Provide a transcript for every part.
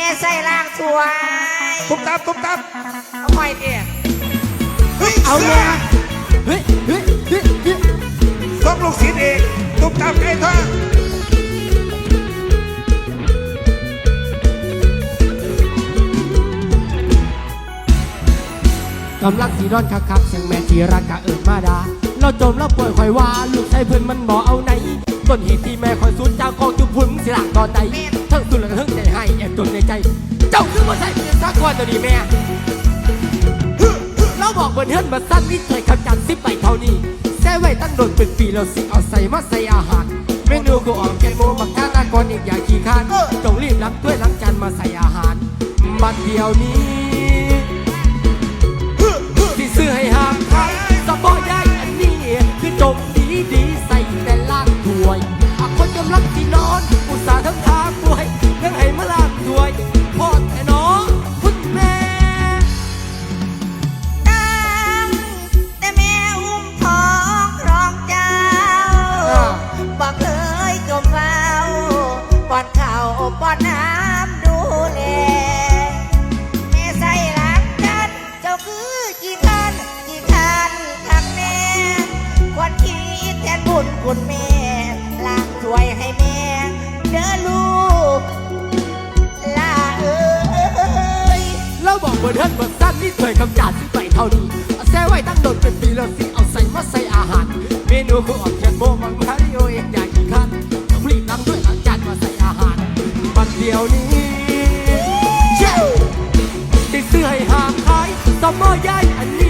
ม่ใส่ล่างสวยตุ๊บตับตุ๊บตับเอาหอยเดียเฮ้ยเอาเสืแม่อเฮ้ยเฮ้ยเฮ้ยเฮ้ยต้องลูกศิษย์เองตุ๊บตับไอ้ท่องกำลังสีร้อนคักคักๆเสียงแม่ที่รักกะเอิบมาดา เราจมแล้วป่วยคอยว่า ลูกชายเพื่อนมันบ่เอาไหนต้นเหตุที่แม่คอยสูญจากกองจุพุ่นสิหลังตอนใดทั้งสุดและทั้ง ใจให้แอบจนในใจ เจ้าคือว่าใช่เป็นสักคนตัวนี้แม่เราบอกเพื่อนเฮือนมาสั้นนิดเคยคำจันสิไปเท่านี้แซ่ไว้ตั้งโดนเป็นปีเราสิเอาใส่มาใส่อาหารเมนูกูออกแกงโมมักท่านากรอีกอย่างขี้ข้านจงรีบรับด้วยล้างจานมาใส่อาหารบัดเดียวนี้ที่ซื้อให้ห้ามใครสบอยได้อันนี้คือจมดีดี บนเบอร์เทิร์นเบอร์ซันนี่เผยคำจานสิไปเท่านี้เอาแซ่ไว้ตั้งโดนเป็นปีแล้วสิเอาใส่มาใส่อาหาร เมนูคือออกเชนโมมังมาริโอเองอย่างกี่คันต้องรีบล้างด้วยล้างจานมาใส่อาหารบัดเดียวนี้เจ้าที่ซื้อให้หางขายสมอใหญ่อันนี้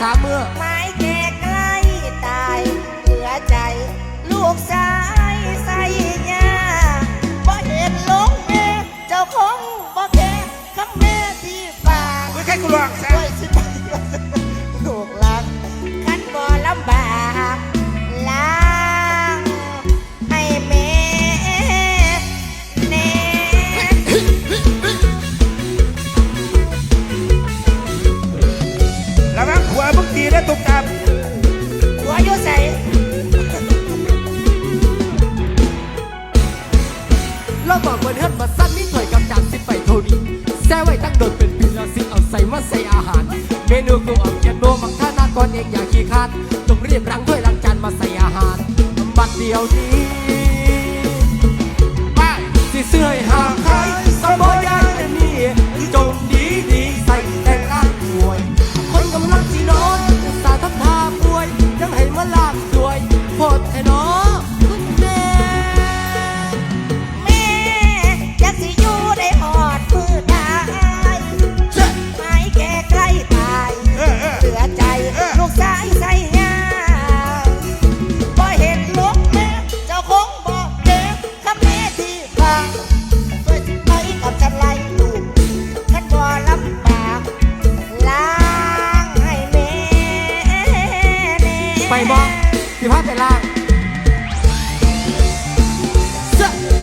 สามเมื่อสามเมื่อไม้แก่ใกล้ตายเหลือใจ ลูกชายใส่ยาบ่เห็นลงแม่เจ้าคงบ่แค่คำแม่ที่ฝากไม่ใช่กูหรอกแซด้ว มนูกุ้งอ่อมแกงโบมังค่าตากรเองอย่าขี้คาดต้องรีบรังด้วยลังจานมาใส่อาหารบัดเดียวนี้ไปสิเสื้อใไปบ่สิพาไปล